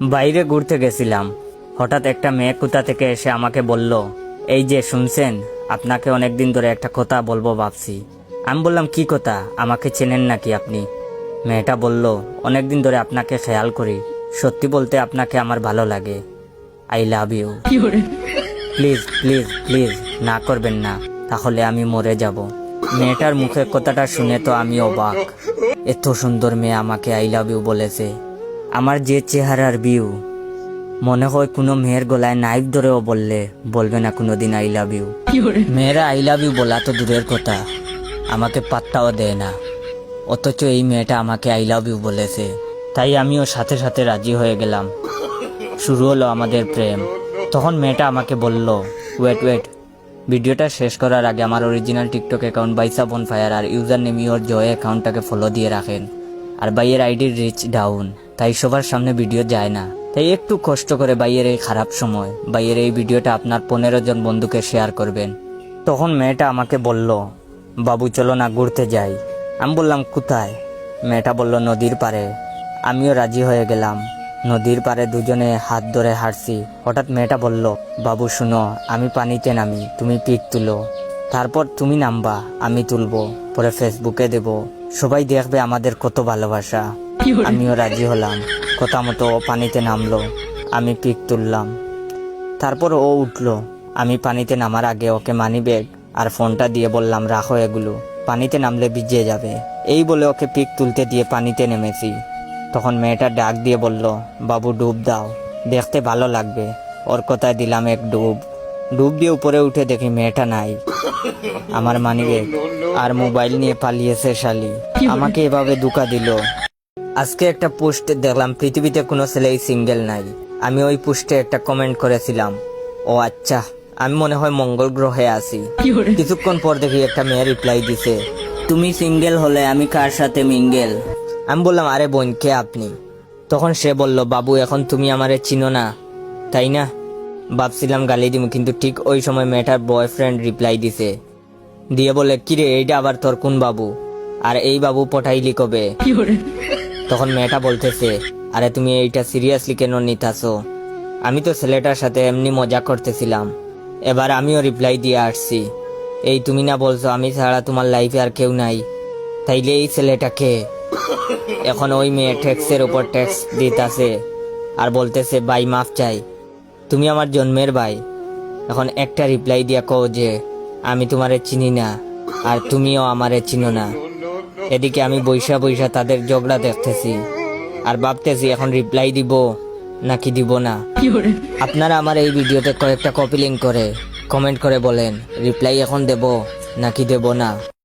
বাইরে ঘুরতে গেছিলাম। হঠাৎ একটা মেয়ে কোথা থেকে এসে আমাকে বলল এই যে শুনছেন? আপনাকে অনেক দিন ধরে একটা কথা বলব ভাবছি। আমি বললাম কি কথা? আমাকে চেনেন নাকি আপনি? মেয়েটা বলল অনেক দিন ধরে আপনাকে খেয়াল করি। সত্যি বলতে আপনাকে আমার ভালো লাগে। I love you. Please please please না করবেন না। তাহলে আমি মরে যাব। মেয়েটার মুখে কথাটা শুনে তো আমি অবাক। এত সুন্দর মেয়ে আমাকে আই লাভ ইউ বলেছে। আমার যে চেহারার বিউ মনে হয় কোনো মেয়ের গলায় নাইফ ধরেও বললে বলবে না কোনো দিন আই লাভ ইউ মেয়েরা আই লাভ ইউ বলা তো দূরের কথা আমাকে পাত্তাও দেয় না। অথচ এই মেয়েটা আমাকে আই লাভ ইউ বলেছে তাই আমিও সাথে সাথে রাজি হয়ে গেলাম। শুরু হলো আমাদের প্রেম। তখন মেয়েটা আমাকে বলল ওয়েট ওয়েট ভিডিওটা শেষ করার আগে আমার অরিজিনাল টিকটক অ্যাকাউন্ট বাইসা বন ফায়ার আর ইউজার নেম ইউর জয় অ্যাকাউন্টটাকে ফলো দিয়ে রাখেন। আর বাইয়ের আইডির রিচ ডাউন তাই সবার সামনে ভিডিও যায় না। তাই একটু কষ্ট করে বাইয়ের এই খারাপ সময়, বাইয়ের এই ভিডিওটা আপনার পনেরো জন বন্ধুকে শেয়ার করবেন। তখন মেয়েটা আমাকে বলল, বাবু, চলো না ঘুরতে যাই। আমি বললাম, কোথায়? মেয়েটা বলল, নদীর পারে আমিও রাজি হয়ে গেলাম। নদীর পাড়ে দুজনে হাত ধরে হাঁটছি। হঠাৎ মেয়েটা বলল, বাবু, শুনো, আমি পানিতে নামি, তুমি পিক তুলো। তারপর তুমি নামবা, আমি তুলবো, পরে ফেসবুকে দেব। সবাই দেখবে আমাদের কত ভালোবাসা। আমিও রাজি হলাম। কথা মতো ও পানিতে নামলো। আমি পিক তুললাম। তারপর ও উঠল। আমি পানিতে নামার আগে ওকে মানি ব্যাগ আর ফোনটা দিয়ে বললাম রাখো এগুলো। পানিতে নামলে ভিজে যাবে। এই বলে ওকে পিক তুলতে দিয়ে পানিতে নেমেছি। তখন মেয়েটা ডাক দিয়ে বলল বাবু ডুব দাও। দেখতে ভালো লাগবে। ওর কথায় দিলাম এক ডুব। ডুব দিয়ে উপরে উঠে দেখি মেয়েটা নাই। আমার মানি ব্যাগ আর মোবাইল নিয়ে পালিয়েছে শালি। আমাকে এভাবে দুকা দিল। আজকে একটা পোস্ট দেখলাম পৃথিবীতে কোনো ছেলেই সিঙ্গেল নাই। আমি ওই পোস্টে একটা কমেন্ট করেছিলাম ও আচ্ছা আমি মনে হয় মঙ্গল গ্রহে আছি। কিছুক্ষণ পর দেখি একটা মেয়ে রিপ্লাই দিছে তুমি সিঙ্গেল হলে আমি কার সাথে মিঙ্গেল আমি বললাম আরে বোন কে আপনি? তখন সে বলল বাবু এখন তুমি আমারে চিনো না তাই না? ভাবছিলাম গালি দিব কিন্তু ঠিক ওই সময় মেয়েটার বয়ফ্রেন্ড রিপ্লাই দিছে। দিয়ে বলে কিরে এইটা আবার তোর কোন বাবু? আর এই বাবু পটাইলি কবে? তখন মেয়েটা বলতেছে, আরে তুমি এইটা সিরিয়াসলি কেন নিতাছো? আমি তো ছেলেটার সাথে এমনি মজা করতেছিলাম। এবার আমিও রিপ্লাই দিয়ে আসছি, এই তুমি না বলছো আমি ছাড়া তোমার লাইফে আর কেউ নাই, তাইলে এই ছেলেটাকে এখন ওই মেয়ে ট্যাক্সের উপর ট্যাক্স দিতাছে আর বলতেছে, ভাই, মাফ চাই, তুমি আমার জন্মের ভাই। এখন একটা রিপ্লাই দিয়া কও যে, আমি তোমারে চিনি না আর তুমিও আমারে চিনো না। এদিকে আমি বৈশা বৈশা তাদের ঝগড়া দেখতেছি। আর ভাবতেছি, এখন রিপ্লাই দিব নাকি দিব না? আপনারা আমার এই ভিডিওতে কয়েকটা কপি লিঙ্ক করে কমেন্ট করে বলেন রিপ্লাই এখন দেব নাকি দেব না?